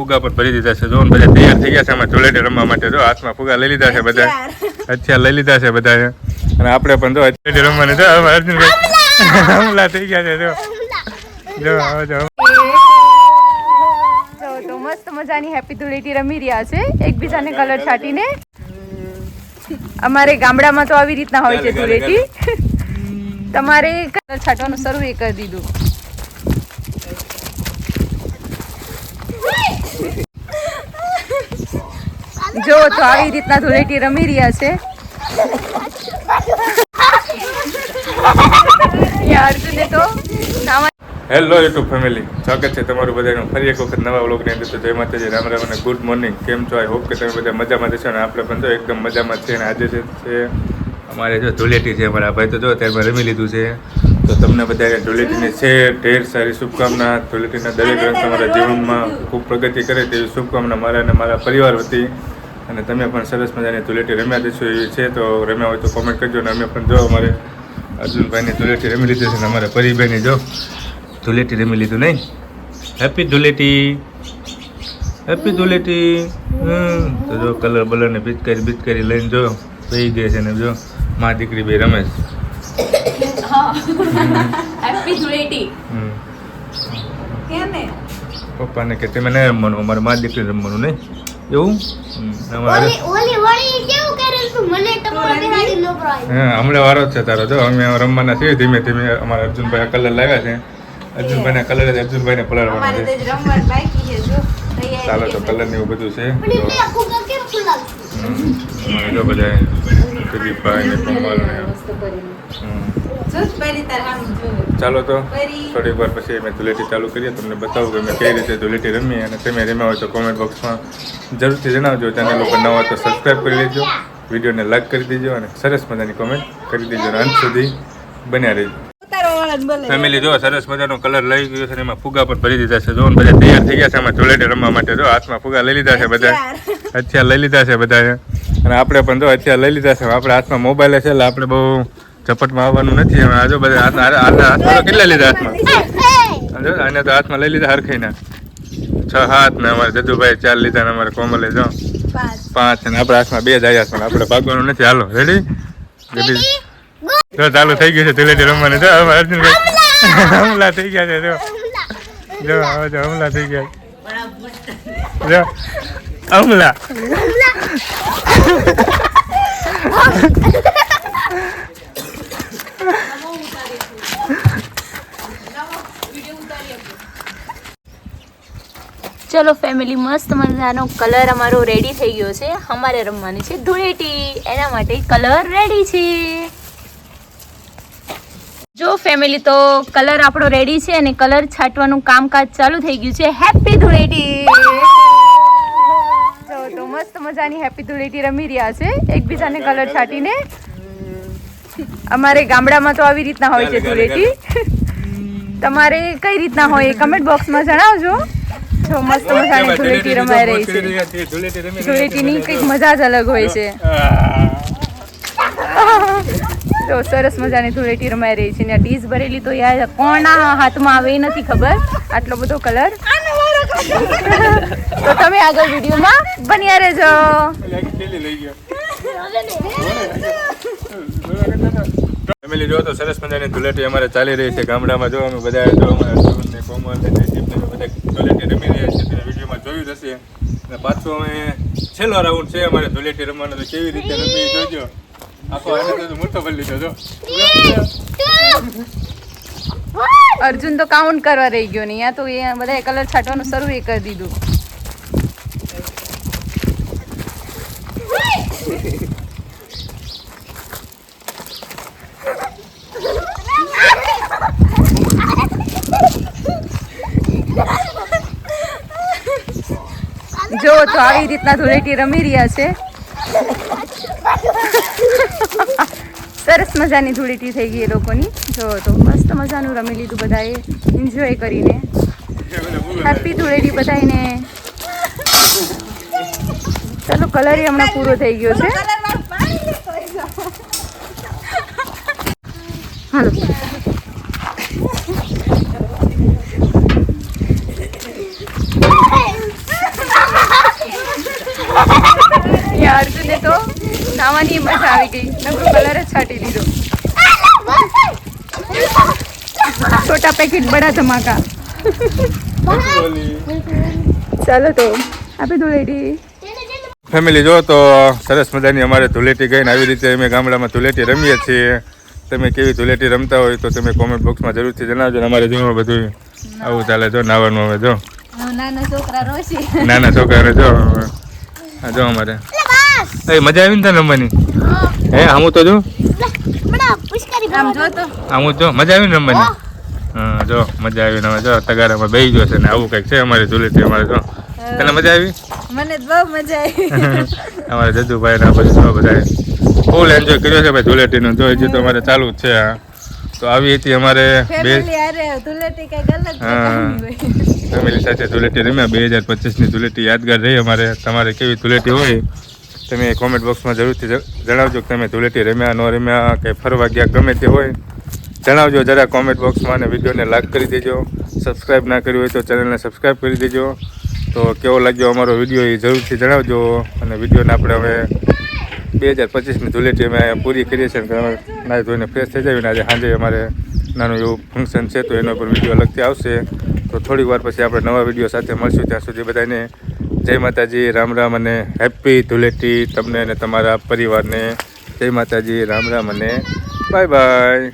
ફુગા પર ભરી દીધા છે. જો બધા તૈયાર થઈ ગયા છે. આમાં ધૂળેટી રમવા માટે. જો હાથમાં ફુગા લઈ લીધા છે બધા. અચ્છા લઈ લીધા છે બધા. અને આપણે પણ જો ધૂળેટી રમવાની જો હવે અર્જુનભાઈ હમલા! થઈ ગયા છે જો. જો હવે જો. તો મસ્ત મજાની હેપી ધૂળેટી રમી રહ્યા છે. એકબીજાને કલર છાંટીને. અમારે ગામડામાં તો આવી રીતના હોય છે ધૂળેટી. તમારે કલર છાંટવાનું શરૂ એ કરી દીધું. જો તો આવી રીતના ધૂળેટી રમી રહ્યા છે. તો હેલો યુટ્યુબ ફેમિલી સ્વાગત છે તમારું બધાનું. ફરી એક વખત નવા વ્લોગની અંદર તો જય માતાજી, રામ રામ અને ગુડ મોર્નિંગ કેમ છો? આઈ હોપ કે તમે બધા મજામાં જશો અને આપણે પણ જો એકદમ મજામાં છે અને આજે છે, અમારે જો ધૂળેટી છે, અમારા ભાઈ તો જો અત્યારે રમી લીધું છે. તો તમને બધાને ધૂળેટીની છે ઢેર સારી શુભકામના. ધૂળેટીના દરેક રંગ તમારા જીવનમાં ખૂબ પ્રગતિ કરે તેવી શુભકામના મારા અને મારા પરિવાર વતી. અને તમે પણ સરસ મજાની ધૂળેટી રમ્યા દેશો એવી છે તો રમ્યા હોય તો કોમેન્ટ કરજો અને અમે પણ જો અમારે અર્જુનભાઈની ધૂળેટી રમી લીધી છે અને અમારા પરિભાઈની જો ધૂળેટી રમી લીધું નહીં. હેપી ધૂળેટી હેપી ધૂળેટી હમ તો જો કલર બલરને પિચકારી કરી લઈને જો બેસી ગઈ છે ને જો મા દીકરી બે રમે છે. પપ્પાને કે તમે નહીં રમવાનું અમારે મા દીકરી રમવાનું નહીં. એવું? હમ. અમારે ઓલી ઓલી વળી કેવું કરેલ તું મને ટપોર બિહાડી નો પ્રાય હા હમણાં વારો જ છે તારો. જો અમે રમવાના છીએ. ધીમે ધીમે અમારા અર્જુનભાઈ કલર લાવ્યા છે. અર્જુનભાઈના કલર જ અર્જુનભાઈને પલળવાના છે. રમવા બાકી છે જો. ચાલો તો કલર ને એવું બધું છે. જો. બધા પ્રદીપભાઈ ને કમલ ને. ચાલો તો થોડીક વાર પછી અમે ધૂળેટી ચાલુ કરીએ તમને બતાવું કે અમે કઈ રીતે ધૂળેટી રમીએ અને તમે રમ્યા હોય તો કોમેન્ટ બોક્સમાં જરૂરથી જણાવજો. ચેનલ ઉપર નવા હોય તો સબસ્ક્રાઈબ કરી લેજો વિડીયોને લાઈક કરી દેજો અને સરસ મજાની કોમેન્ટ કરી દેજો અને અંત સુધી બન્યા રહેજો. ફેમિલી જો સરસ મજાનો કલર લઈ ગયો છે અને એમાં ફુગા પર ભરી દીધા છે. જો બધા તૈયાર થઈ ગયા છે આમાં ધૂળેટી રમવા માટે. જો હાથમાં ફુગા લઈ લીધા છે બધા. અત્યારે લઈ લીધા છે બધાએ. અને આપણે પણ જો અત્યારે લઈ લીધા છે. આપણે હાથમાં મોબાઈલ છે એટલે આપણે બહુ ઝપટમાં આવવાનું નથી. હવે આ જો બધા હાથ હાથ- હાથ- હાથમાં કેટલા લીધા હાથમાં? આને તો હાથમાં લઈ લીધા હરખાઈના છ હાથ ને અમારે જદુભાઈ ચાર લીધા ને અમારે કોમલે જો. પાંચ. ને આપણે હાથમાં બે જ આવ્યા છે. આપણે ભાગવાનું નથી. હાલો રેડી રેડી જો ચાલુ થઈ ગયું છે ધૂળેટી રમવાનું. જો હવે અર્જુનભાઈ હમલા! થઈ ગયા છે જો. જો હવે જો હમલા થઈ ગયા જો. હમલા ચલો ફેમિલી મસ્ત મજાનો કલર અમારો રેડી થઈ ગયો છે. અમારે રમવાની છે ધૂળેટી. એના માટે કલર રેડી છે. જો ફેમિલી તો કલર આપણો રેડી છે અને કલર છાંટવાનું કામકાજ ચાલુ થઈ ગયું છે. હેપી ધૂળેટી! મસ્ત મજાની હેપી ધૂળેટી રમી રહ્યા છે. એકબીજાને કલર છાંટીને. અમારે ગામડામાં તો આવી રીતના હોય છે ધૂળેટી તમારે કઈ રીતના હોય કમેન્ટ બોક્સમાં જણાવજો. જો મસ્ત મજાની ધૂળેટી રમાઈ રહી છે. ધૂળેટીની કંઈક મજા જ અલગ હોય છે. તો સરસ મજાની ધૂળેટી રમાઈ રહી છે ને ડીશ ભરેલી તો યાર કોના હાથમાં આવે એ નથી ખબર. આટલો બધો કલર તો તમે આગળ વિડીયોમાં બન્યા રહેજો. ફેમિલી જો તો સરસ મજાની ધૂલેટી અમારે ચાલી રહી છે ગામડામાં. જો અમે બધા જો અમારા અર્જુન ને કોમલ ને જયદીપ ને બધા ધૂલેટી રમી રહ્યા છે તમે વિડીયોમાં જોયું જ હશે. અને પાછું અમે છેલ્લો રાઉન્ડ છે અમારે ધૂલેટી રમવાનો. તો કેવી રીતે રમી જોજો. આખો આને તો મોટો લીધો જો. અર્જુન તો કાઉન્ટ કરવા રહી ગયો ને અહીંયા તો એ બધા કલર છાંટવાનું શરૂ એ કરી દીધું. જો, તો આવી રીતના ધૂળેટી રમી રહ્યા છે. સરસ મજાની ધૂળીટી થઈ ગઈ એ લોકોની. જો તો મસ્ત મજાનું રમી લીધું બધાએ. એન્જોય કરીને. હેપી ધૂળેટી બધાને ચાલો કલર હમણાં પૂરો થઈ ગયો છે. હાલો. યાર તને તો. નાવાની મજા આવી ગઈ. નકરો કલર જ છાંટી દીધો છોટા પેકેટ બડા ધમાકા. ચાલો તો આપી ધૂળેટી ફેમિલી જો તો સરસ મજાની અમારે ધૂળેટી ગઈ ને આવી રીતે અમે ગામડામાં ધૂળેટી રમીએ છીએ. તમે કેવી ધૂળેટી રમતા હોય તો તમે કોમેન્ટ બોક્સમાં જરૂરથી જણાવજો અમારે જીવનમાં બધું આવું ચાલે જો નાવાનું હવે જો. નાના છોકરા રોશી નાના છોકરાને જો આ જો અમારે. એ મજા આવી ને તને રમવાની? હે. આમું તો જો. આમ જો તો. આમું જો. મજા આવી ને રમવાની? હા. જો મજા આવી ને હવે જો તગારામાં બેસી ગયો છે ને આવું કંઈક છે અમારી ધૂળેટી અમારે જો. તને મજા આવી? મને બહુ મજા આવી. અમારે જદુભાઈ ના પછી બધા ફૂલ એન્જોય કર્યો છે ભાઈ ધૂળેટીનું. જો હજી તો અમારે ચાલુ જ છે આ. તો આવી હતી અમારે ધૂળેટી. ફેમિલી સાથે ધૂળેટી રમ્યા. બે હજાર પચીસની ધૂળેટી યાદગાર રહી અમારે. તમારે કેવી ધૂળેટી હોય? તમે કોમેન્ટ બોક્સમાં જરૂરથી જણાવજો તમે ધૂળેટી રમ્યા, ન રમ્યા, કે ફરવા ગયા, ગમે તે હોય, જણાવજો જરા કોમેન્ટ બોક્સમાં અને વિડીયોને લાઈક કરી દેજો. સબસ્ક્રાઈબ ના કર્યું હોય તો ચેનલને સબસ્ક્રાઈબ કરી દેજો. તો કેવો લાગ્યો અમારો વીડિયો એ જરૂરથી જણાવજો. અને વિડીયોને આપણે હવે બે હજાર પચીસની ધૂળેટી અમે પૂરી કરીએ છીએ. અમે નાહી ધોઈને ફ્રેશ થઈ જાય અને આજે સાંજે અમારે નાનું એવું ફંક્શન છે, તો એનો પણ વીડિયો અલગથી આવશે. તો થોડીક વાર પછી આપણે નવા વીડિયો સાથે મળશું. ત્યાં સુધી બધાને જય માતાજી, રામ રામ અને હેપી ધૂલેટી તમને અને તમારા પરિવારને. જય માતાજી, રામ રામ અને બાય બાય.